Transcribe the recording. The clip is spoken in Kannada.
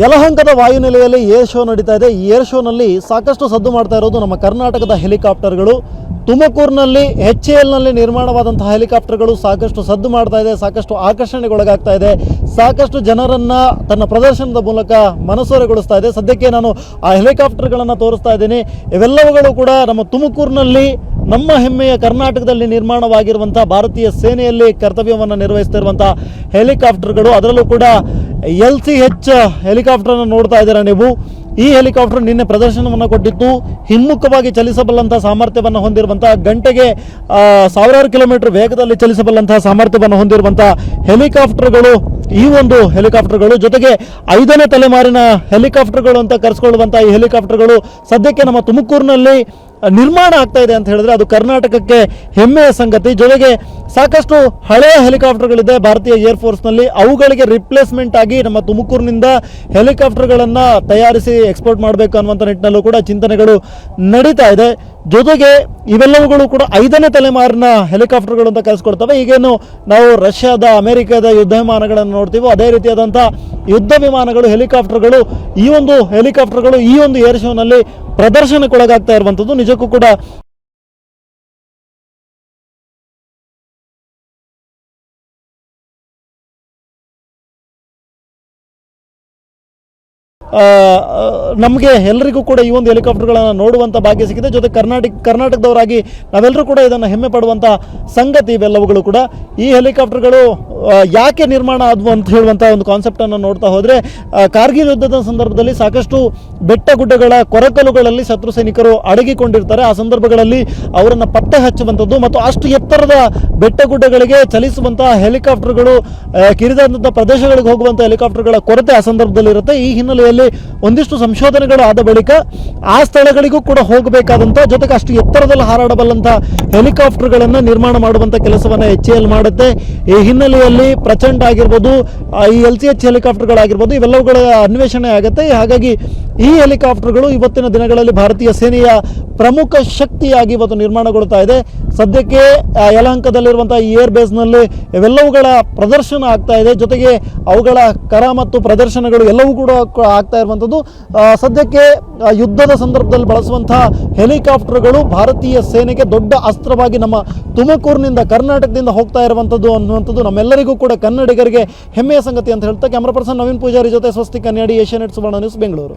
ಯಲಹಂಕದ ವಾಯುನೆಲೆಯಲ್ಲಿ ಏರ್ ಶೋ ನಡೀತಾ ಇದೆ. ಈ ಏರ್ ಶೋನಲ್ಲಿ ಸಾಕಷ್ಟು ಸದ್ದು ಮಾಡ್ತಾ ಇರೋದು ನಮ್ಮ ಕರ್ನಾಟಕದ ಹೆಲಿಕಾಪ್ಟರ್ಗಳು. ತುಮಕೂರಿನಲ್ಲಿ ಎಚ್ ಎಲ್ನಲ್ಲಿ ನಿರ್ಮಾಣವಾದಂತಹ ಹೆಲಿಕಾಪ್ಟರ್ಗಳು ಸಾಕಷ್ಟು ಸದ್ದು ಮಾಡ್ತಾ ಇದೆ, ಸಾಕಷ್ಟು ಆಕರ್ಷಣೆಗೊಳಗಾಗ್ತಾ ಇದೆ. ಸಾಕಷ್ಟು ಜನರನ್ನ ತನ್ನ ಪ್ರದರ್ಶನದ ಮೂಲಕ ಮನಸೂರೆಗೊಳಿಸ್ತಾ ಇದೆ. ಸದ್ಯಕ್ಕೆ ನಾನು ಆ ಹೆಲಿಕಾಪ್ಟರ್ಗಳನ್ನು ತೋರಿಸ್ತಾ ಇದ್ದೀನಿ. ಇವೆಲ್ಲವುಗಳು ಕೂಡ ನಮ್ಮ ತುಮಕೂರಿನಲ್ಲಿ ನಮ್ಮ ಹೆಮ್ಮೆಯ ಕರ್ನಾಟಕದಲ್ಲಿ ನಿರ್ಮಾಣವಾಗಿರುವಂಥ ಭಾರತೀಯ ಸೇನೆಯಲ್ಲಿ ಕರ್ತವ್ಯವನ್ನು ನಿರ್ವಹಿಸ್ತಿರುವಂಥ ಹೆಲಿಕಾಪ್ಟರ್ಗಳು, ಅದರಲ್ಲೂ ಕೂಡ ಎಲ್ ಸಿ ಹೆಚ್ ಹೆಲಿಕಾಪ್ಟರ್ನ ನೋಡ್ತಾ ಇದ್ದೀರಾ ನೀವು? ಈ ಹೆಲಿಕಾಪ್ಟರ್ ನಿನ್ನೆ ಪ್ರದರ್ಶನವನ್ನು ಕೊಟ್ಟಿತ್ತು. ಹಿಮ್ಮುಖವಾಗಿ ಚಲಿಸಬಲ್ಲಂಥ ಸಾಮರ್ಥ್ಯವನ್ನು ಹೊಂದಿರುವಂಥ ಗಂಟೆಗೆ ಸಾವಿರಾರು ಕಿಲೋಮೀಟರ್ ವೇಗದಲ್ಲಿ ಚಲಿಸಬಲ್ಲಂಥ ಸಾಮರ್ಥ್ಯವನ್ನು ಹೊಂದಿರುವಂಥ ಹೆಲಿಕಾಪ್ಟರ್ಗಳು, ಈ ಒಂದು ಹೆಲಿಕಾಪ್ಟರ್ಗಳು. ಜೊತೆಗೆ ಐದನೇ ತಲೆಮಾರಿನ ಹೆಲಿಕಾಪ್ಟರ್ಗಳು ಅಂತ ಕರೆಸ್ಕೊಳ್ಳುವಂಥ ಈ ಹೆಲಿಕಾಪ್ಟರ್ಗಳು ಸದ್ಯಕ್ಕೆ ನಮ್ಮ ತುಮಕೂರಿನಲ್ಲಿ ನಿರ್ಮಾಣ ಆಗ್ತಾ ಇದೆ ಅಂತ ಹೇಳಿದ್ರೆ ಅದು ಕರ್ನಾಟಕಕ್ಕೆ ಹೆಮ್ಮೆಯ ಸಂಗತಿ. ಜೊತೆಗೆ ಸಾಕಷ್ಟು ಹಳೆಯ ಹೆಲಿಕಾಪ್ಟರ್ಗಳಿದೆ ಭಾರತೀಯ ಏರ್ಫೋರ್ಸ್ನಲ್ಲಿ ಅವುಗಳಿಗೆ ರಿಪ್ಲೇಸ್ಮೆಂಟ್ ಆಗಿ ನಮ್ಮ ತುಮಕೂರಿನಿಂದ ಹೆಲಿಕಾಪ್ಟರ್ಗಳನ್ನು ತಯಾರಿಸಿ ಎಕ್ಸ್ಪೋರ್ಟ್ ಮಾಡಬೇಕು ಅನ್ನುವಂಥ ನಿಟ್ಟಿನಲ್ಲೂ ಕೂಡ ಚಿಂತನೆಗಳು ನಡೀತಾ ಇದೆ. ಜೊತೆಗೆ ಇವೆಲ್ಲವುಗಳು ಕೂಡ ಐದನೇ ತಲೆಮಾರಿನ ಹೆಲಿಕಾಪ್ಟರ್ಗಳು ಅಂತ ಕರೆಸ್ಕೊಡ್ತವೆ. ಈಗೇನು ನಾವು ರಷ್ಯಾದ, ಅಮೆರಿಕದ ಯುದ್ಧ ವಿಮಾನಗಳನ್ನು ನೋಡ್ತೀವೋ, ಅದೇ ರೀತಿಯಾದಂಥ ಯುದ್ಧ ವಿಮಾನಗಳು, ಹೆಲಿಕಾಪ್ಟರ್ಗಳು, ಈ ಒಂದು ಹೆಲಿಕಾಪ್ಟರ್ಗಳು, ಈ ಒಂದು ಏರ್ ಶೋನಲ್ಲಿ ಪ್ರದರ್ಶನಕ್ಕೊಳಗಾಗ್ತಾ ಇರುವಂಥದ್ದು. ನಿಜಕ್ಕೂ ಕೂಡ ನಮಗೆ ಎಲ್ಲರಿಗೂ ಕೂಡ ಈ ಒಂದು ಹೆಲಿಕಾಪ್ಟರ್ಗಳನ್ನು ನೋಡುವಂಥ ಭಾಗ್ಯ ಸಿಕ್ಕಿದೆ. ಜೊತೆ ಕರ್ನಾಟಕ, ಕರ್ನಾಟಕದವರಾಗಿ ನಾವೆಲ್ಲರೂ ಕೂಡ ಇದನ್ನು ಹೆಮ್ಮೆ ಪಡುವಂಥ ಸಂಗತಿ ಇವೆಲ್ಲವುಗಳು ಕೂಡ. ಈ ಹೆಲಿಕಾಪ್ಟರ್ಗಳು ಯಾಕೆ ನಿರ್ಮಾಣ ಆದವು ಅಂತ ಹೇಳುವಂಥ ಒಂದು ಕಾನ್ಸೆಪ್ಟನ್ನು ನೋಡ್ತಾ ಹೋದರೆ ಕಾರ್ಗಿಲ್ ಯುದ್ಧದ ಸಂದರ್ಭದಲ್ಲಿ ಸಾಕಷ್ಟು ಬೆಟ್ಟ ಗುಡ್ಡಗಳ ಕೊರಕಲುಗಳಲ್ಲಿ ಶತ್ರು ಸೈನಿಕರು ಅಡಗಿಕೊಂಡಿರ್ತಾರೆ. ಆ ಸಂದರ್ಭಗಳಲ್ಲಿ ಅವರನ್ನು ಪತ್ತೆ ಹಚ್ಚುವಂಥದ್ದು ಮತ್ತು ಅಷ್ಟು ಎತ್ತರದ ಬೆಟ್ಟ ಗುಡ್ಡಗಳಿಗೆ ಚಲಿಸುವಂತಹ ಹೆಲಿಕಾಪ್ಟರ್ಗಳು ಕಿರಿದಾದಂಥ ಪ್ರದೇಶಗಳಿಗೆ ಹೋಗುವಂಥ ಹೆಲಿಕಾಪ್ಟರ್ಗಳ ಕೊರತೆ ಆ ಸಂದರ್ಭದಲ್ಲಿ ಇರುತ್ತೆ ಈ ಹಿನ್ನೆಲೆಯಲ್ಲಿ ಒಂದಿಷ್ಟು ಸಂಶೋಧನೆಗಳು ಆದ ಬಳಿಕ ಆ ಸ್ಥಳಗಳಿಗೂ ಕೂಡ ಹೋಗಬೇಕಾದಂಥ ಜೊತೆಗೆ ಅಷ್ಟು ಎತ್ತರದಲ್ಲಿ ಹಾರಾಡಬಲ್ಲಂಥ ಹೆಲಿಕಾಪ್ಟರ್ಗಳನ್ನು ನಿರ್ಮಾಣ ಮಾಡುವಂಥ ಕೆಲಸವನ್ನು ಎಚ್ ಎಲ್ ಮಾಡುತ್ತೆ. ಈ ಹಿನ್ನೆಲೆಯಲ್ಲಿ ಪ್ರಚಂಡ ಆಗಿರ್ಬೋದು ಈ ಎಲ್ ಸಿ ಎಚ್ ಹೆಲಿಕಾಪ್ಟರ್ಗಳಾಗಿರ್ಬೋದು, ಇವೆಲ್ಲವುಗಳ ಅನ್ವೇಷಣೆ ಆಗುತ್ತೆ. ಹಾಗಾಗಿ ಈ ಹೆಲಿಕಾಪ್ಟರ್ಗಳು ಇವತ್ತಿನ ದಿನಗಳಲ್ಲಿ ಭಾರತೀಯ ಸೇನೆಯ ಪ್ರಮುಖ ಶಕ್ತಿಯಾಗಿ ಇವತ್ತು ನಿರ್ಮಾಣಗೊಳ್ತಾ ಇದೆ. ಸದ್ಯಕ್ಕೆ ಯಲಹಂಕದಲ್ಲಿರುವಂಥ ಈ ಏರ್ ಬೇಸ್ನಲ್ಲಿ ಇವೆಲ್ಲವುಗಳ ಪ್ರದರ್ಶನ ಆಗ್ತಾ ಇದೆ. ಜೊತೆಗೆ ಅವುಗಳ ಕರ ಮತ್ತು ಪ್ರದರ್ಶನಗಳು ಎಲ್ಲವೂ ಕೂಡ ಆಗ್ತಾ ಇರುವಂಥದ್ದು. ಸದ್ಯಕ್ಕೆ ಯುದ್ಧದ ಸಂದರ್ಭದಲ್ಲಿ ಬಳಸುವಂತಹ ಹೆಲಿಕಾಪ್ಟರ್ಗಳು ಭಾರತೀಯ ಸೇನೆಗೆ ದೊಡ್ಡ ಅಸ್ತ್ರವಾಗಿ ನಮ್ಮ ತುಮಕೂರಿನಿಂದ ಕರ್ನಾಟಕದಿಂದ ಹೋಗ್ತಾ ಇರುವಂಥದ್ದು ಅನ್ನುವಂಥದ್ದು ನಮ್ಮೆಲ್ಲರಿಗೂ ಕೂಡ ಕನ್ನಡಿಗರಿಗೆ ಹೆಮ್ಮೆಯ ಸಂಗತಿ ಅಂತ ಹೇಳ್ತಾ ಕ್ಯಾಮ್ರಾ ಪರ್ಸನ್ ನವೀನ್ ಪೂಜಾರಿ ಜೊತೆ ಸ್ವಸ್ತಿ ಕನ್ನಡಿ ಏಷ್ಯಾನೆಟ್ ಸುವರ್ಣ ನ್ಯೂಸ್, ಬೆಂಗಳೂರು.